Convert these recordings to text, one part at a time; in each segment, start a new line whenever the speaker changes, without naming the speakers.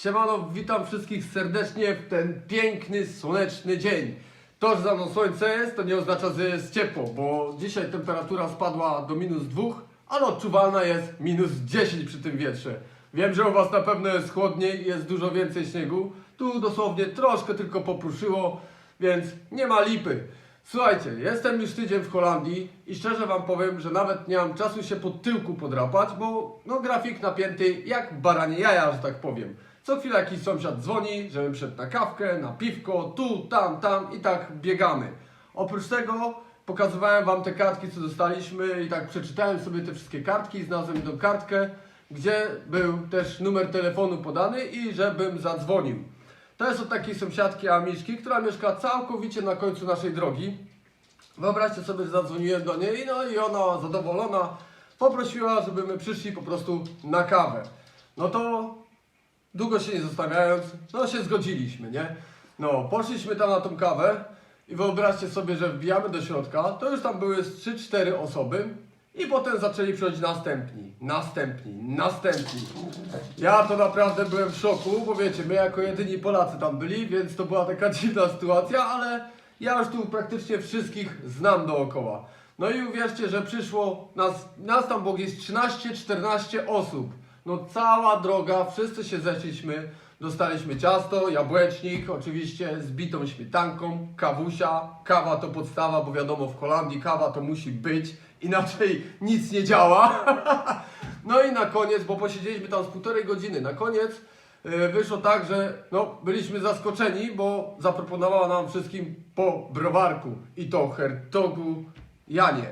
Siemano, witam wszystkich serdecznie w ten piękny, słoneczny dzień. To, że za mną słońce jest, to nie oznacza, że jest ciepło, bo dzisiaj temperatura spadła do minus dwóch, ale odczuwalna jest minus 10 przy tym wietrze. Wiem, że u Was na pewno jest chłodniej, jest dużo więcej śniegu. Tu dosłownie troszkę tylko popruszyło, więc nie ma lipy. Słuchajcie, jestem już tydzień w Holandii i szczerze Wam powiem, że nawet nie mam czasu się pod tyłku podrapać, bo no grafik napięty jak baranie jaja, że tak powiem. Co chwilę jakiś sąsiad dzwoni, żebym szedł na kawkę, na piwko, tu, tam, tam i tak biegamy. Oprócz tego pokazywałem Wam te kartki, co dostaliśmy i tak przeczytałem sobie te wszystkie kartki, znalazłem jedną kartkę, gdzie był też numer telefonu podany i żebym zadzwonił. To jest od takiej sąsiadki Amiszki, która mieszka całkowicie na końcu naszej drogi. Wyobraźcie sobie, że zadzwoniłem do niej, no i ona zadowolona poprosiła, żeby my przyszli po prostu na kawę. No to długo się nie zastanawiając, no się zgodziliśmy, nie? No, poszliśmy tam na tą kawę i wyobraźcie sobie, że wbijamy do środka, to już tam były z 3-4 osoby i potem zaczęli przychodzić następni, następni, następni. Ja to naprawdę byłem w szoku, bo wiecie, my jako jedyni Polacy tam byli, więc to była taka dziwna sytuacja, ale ja już tu praktycznie wszystkich znam dookoła. No i uwierzcie, że przyszło nas, nas tam było jest 13-14 osób. No cała droga, wszyscy się zeszliśmy, dostaliśmy ciasto, jabłecznik, oczywiście z bitą śmietanką, kawusia, kawa to podstawa, bo wiadomo w Holandii kawa to musi być, inaczej nic nie działa. No i na koniec, bo posiedzieliśmy tam z półtorej godziny, na koniec e, wyszło tak, że no, byliśmy zaskoczeni, bo zaproponowała nam wszystkim po browarku i to hertogu Janie.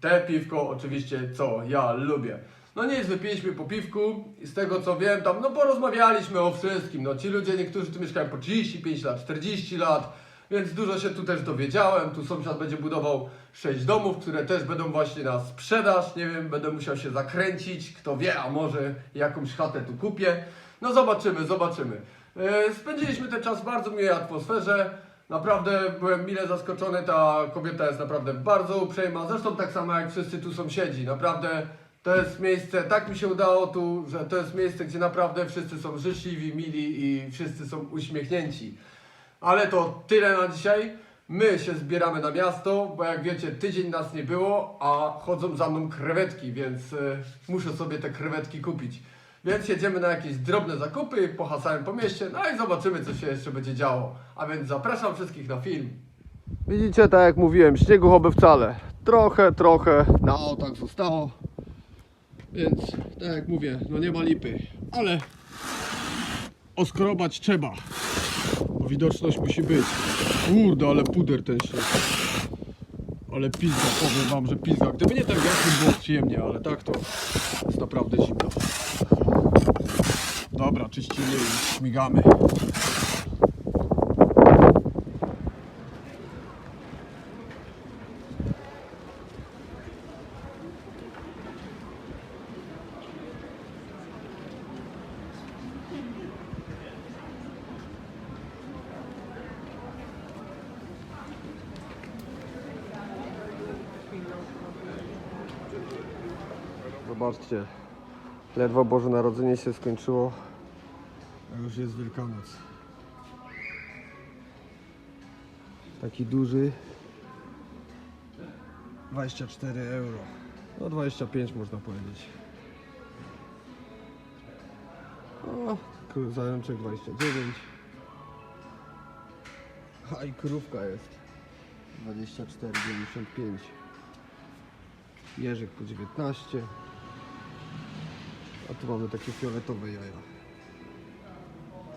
Te piwko oczywiście, co ja lubię. No nic, wypiliśmy po piwku i z tego co wiem, tam no porozmawialiśmy o wszystkim. No ci ludzie, niektórzy tu mieszkają po 35 lat, 40 lat, więc dużo się tu też dowiedziałem. Tu sąsiad będzie budował 6 domów, które też będą właśnie na sprzedaż. Nie wiem, będę musiał się zakręcić, kto wie, a może jakąś chatę tu kupię. No zobaczymy, zobaczymy. E, Spędziliśmy ten czas w bardzo miłej atmosferze. Naprawdę byłem mile zaskoczony, ta kobieta jest naprawdę bardzo uprzejma, zresztą tak samo jak wszyscy tu sąsiedzi, naprawdę to jest miejsce, tak mi się udało tu, że to jest miejsce, gdzie naprawdę wszyscy są życzliwi, mili i wszyscy są uśmiechnięci. Ale to tyle na dzisiaj. My się zbieramy na miasto, bo jak wiecie, tydzień nas nie było, a chodzą za mną krewetki, więc e, muszę sobie te krewetki kupić. Więc jedziemy na jakieś drobne zakupy, pohasałem po mieście, no i zobaczymy, co się jeszcze będzie działo. A więc zapraszam wszystkich na film. Widzicie, tak jak mówiłem, śniegu choby wcale. Trochę, trochę na autach zostało. Więc, tak jak mówię, no nie ma lipy. Ale oskrobać trzeba. Bo widoczność musi być. Kurde, ale puder ten śnieg. Ale pizza, powiem wam, że pizza. Gdyby nie ten wiatr, by było przyjemnie, ale tak to jest naprawdę zimno. Dobra, czyścimy i śmigamy. Zobaczcie, ledwo Boże Narodzenie się skończyło, a już jest Wielkanoc. Taki duży. 24 euro. No 25 można powiedzieć. O, kru- zajączek 29. A i krówka jest. 24,95. Jerzyk po 19. A tu mamy takie fioletowe jaja.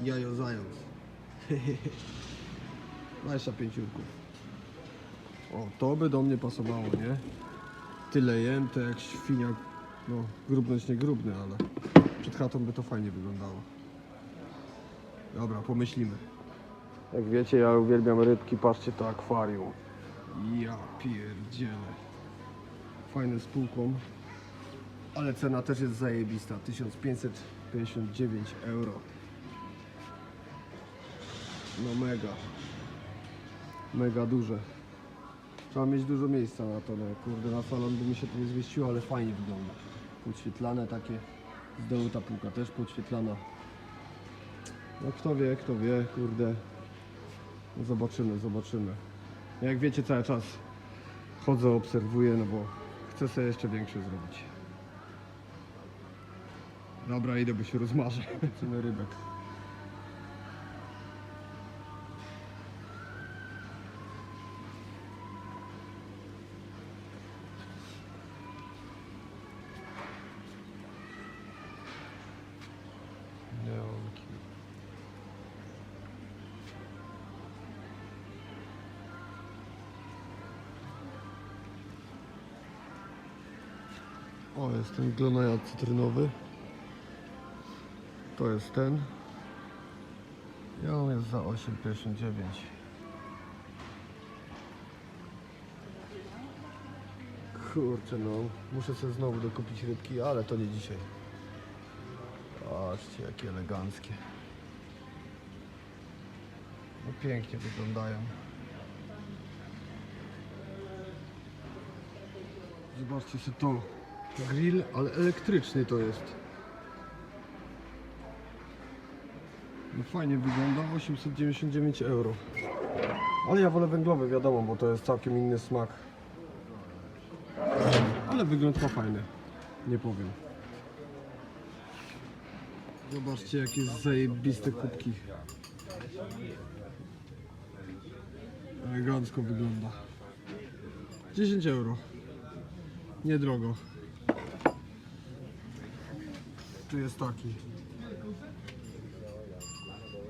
Jajo zając. 25 jurków. O, to by do mnie pasowało, nie? Tyle jem, to jak świnia. No, grubność nie grubny, ale przed chatą by to fajnie wyglądało. Dobra, pomyślimy. Jak wiecie, ja uwielbiam rybki, patrzcie to akwarium. Ja pierdzielę. Fajne z półką. Ale cena też jest zajebista. 1559 euro. No mega. Mega duże. Trzeba mieć dużo miejsca na to. No. Kurde, na salon by mi się to nie zmieściło, ale fajnie wygląda. Podświetlane takie. Z dołu ta półka też podświetlana. No kto wie, kto wie, kurde. No zobaczymy, zobaczymy. Jak wiecie, cały czas chodzę, obserwuję, no bo chcę sobie jeszcze większe zrobić. Dobra, idę, bo się rozmarzę. Ceny rybek. O, jest ten glonajat cytrynowy. To jest ten. I on jest za 8,59. Kurczę no, muszę sobie znowu dokupić rybki, ale to nie dzisiaj. Patrzcie, jakie eleganckie. No pięknie wyglądają. Zobaczcie sobie to. Grill, ale elektryczny to jest. No fajnie wygląda, 899 euro. Ale ja wolę węglowy, wiadomo, bo to jest całkiem inny smak. Ale wygląd ma fajny, nie powiem. Zobaczcie jakie zajebiste kubki. Elegancko wygląda. 10 euro. Niedrogo. Tu jest taki.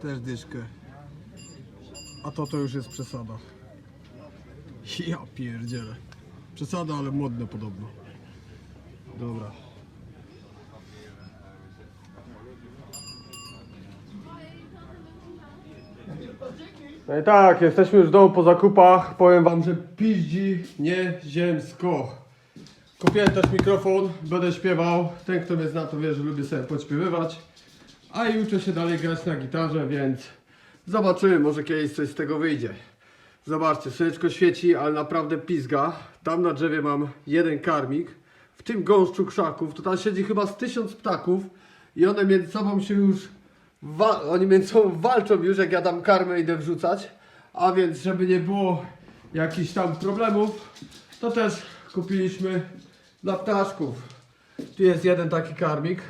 Też dyszkę. A to to już jest przesada. Ja pierdzielę. Przesada, ale modne podobno. Dobra. No i tak, jesteśmy już w domu po zakupach. Powiem wam, że piździ nieziemsko. Kupiłem też mikrofon, będę śpiewał. Ten, kto mnie zna, to wie, że lubię sobie podśpiewywać. A i uczę się dalej grać na gitarze, więc zobaczymy, może kiedyś coś z tego wyjdzie. Zobaczcie, słoneczko świeci, ale naprawdę pizga. Tam na drzewie mam jeden karmik. W tym gąszczu krzaków, to tam siedzi chyba z tysiąc ptaków i one między sobą się już oni między sobą walczą już, jak ja tam karmę idę wrzucać. A więc, żeby nie było jakichś tam problemów, to też kupiliśmy dla ptaszków. Tu jest jeden taki karmik,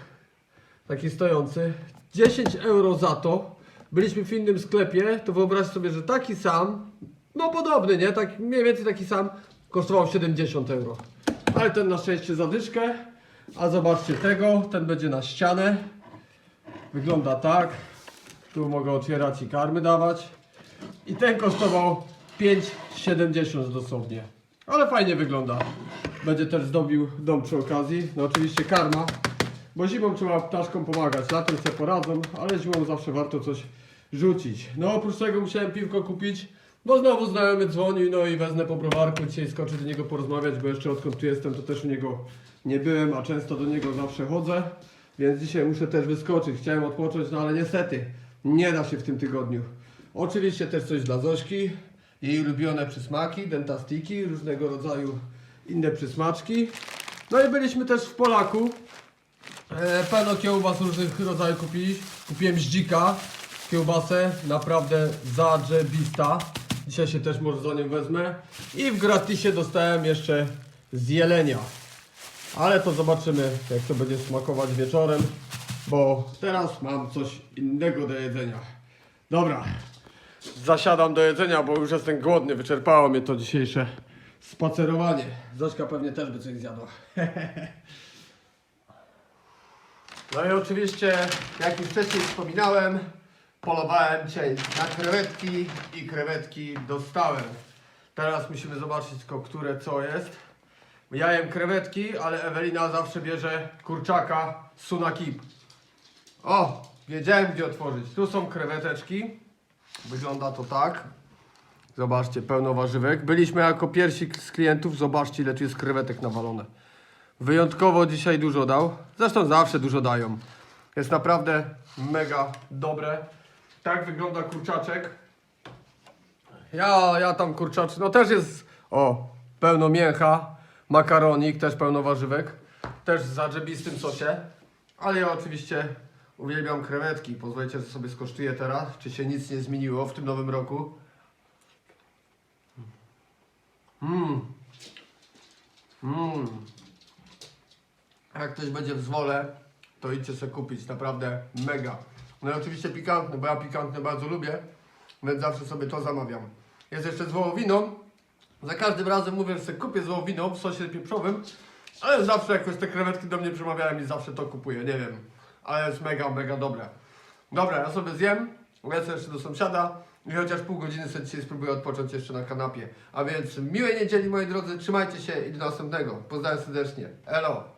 taki stojący. 10 euro za to. Byliśmy w innym sklepie, to wyobraź sobie, że taki sam, no podobny, nie? Tak, mniej więcej taki sam, kosztował 70 euro. Ale ten na szczęście zadyszkę. A zobaczcie tego, ten będzie na ścianę. Wygląda tak. Tu mogę otwierać i karmy dawać. I ten kosztował 5,70 dosłownie. Ale fajnie wygląda. Będzie też zdobił dom przy okazji. No oczywiście karma. Bo zimą trzeba ptaszkom pomagać. Latem sobie poradzą, ale zimą zawsze warto coś rzucić. No oprócz tego musiałem piwko kupić. Bo znowu znajomy dzwonił, no i wezmę po browarku. Dzisiaj skoczę do niego porozmawiać, bo jeszcze odkąd tu jestem, to też u niego nie byłem, a często do niego zawsze chodzę. Więc dzisiaj muszę też wyskoczyć. Chciałem odpocząć, no ale niestety nie da się w tym tygodniu. Oczywiście też coś dla Zośki. Jej ulubione przysmaki, dentastiki, różnego rodzaju inne przysmaczki. No i byliśmy też w Polaku. E, pełno kiełbas różnych rodzajów kupili. Kupiłem z dzika kiełbasę, naprawdę zadrzebista. Dzisiaj się też może za nią wezmę. I w gratisie dostałem jeszcze z jelenia. Ale to zobaczymy, jak to będzie smakować wieczorem, bo teraz mam coś innego do jedzenia. Dobra, zasiadam do jedzenia, bo już jestem głodny, wyczerpało mnie to dzisiejsze spacerowanie. Zośka pewnie też by coś zjadła. No i oczywiście, jak już wcześniej wspominałem, polowałem dzisiaj na krewetki i krewetki dostałem. Teraz musimy zobaczyć tylko, które co jest. Ja jem krewetki, ale Ewelina zawsze bierze kurczaka Sunakip. O, wiedziałem gdzie otworzyć. Tu są kreweteczki. Wygląda to tak. Zobaczcie, pełno warzywek. Byliśmy jako pierwsi z klientów. Zobaczcie ile tu jest krewetek nawalone. Wyjątkowo dzisiaj dużo dał. Zresztą zawsze dużo dają. Jest naprawdę mega dobre. Tak wygląda kurczaczek. Ja, ja tam kurczacz, no też jest, o, pełno mięcha, makaronik, też pełno warzywek, też w zadrzebistym sosie, ale ja oczywiście Uwielbiam krewetki. Pozwólcie, że sobie skosztuję teraz, czy się nic nie zmieniło w tym nowym roku. Mmm. Mmm. Jak ktoś będzie w zwole, to idźcie sobie kupić, naprawdę mega. No i oczywiście pikantne, bo ja pikantne bardzo lubię, więc zawsze sobie to zamawiam. Jest jeszcze z wołowiną. Za każdym razem mówię, że sobie kupię z wołowiną w sosie pieprzowym, ale zawsze jakoś te krewetki do mnie przemawiają i zawsze to kupuję, nie wiem. Ale jest mega, mega dobre. Dobra, ja sobie zjem, lecę jeszcze do sąsiada i chociaż pół godziny sobie dzisiaj spróbuję odpocząć jeszcze na kanapie. A więc miłej niedzieli moi drodzy, trzymajcie się i do następnego. Pozdrawiam serdecznie. Elo!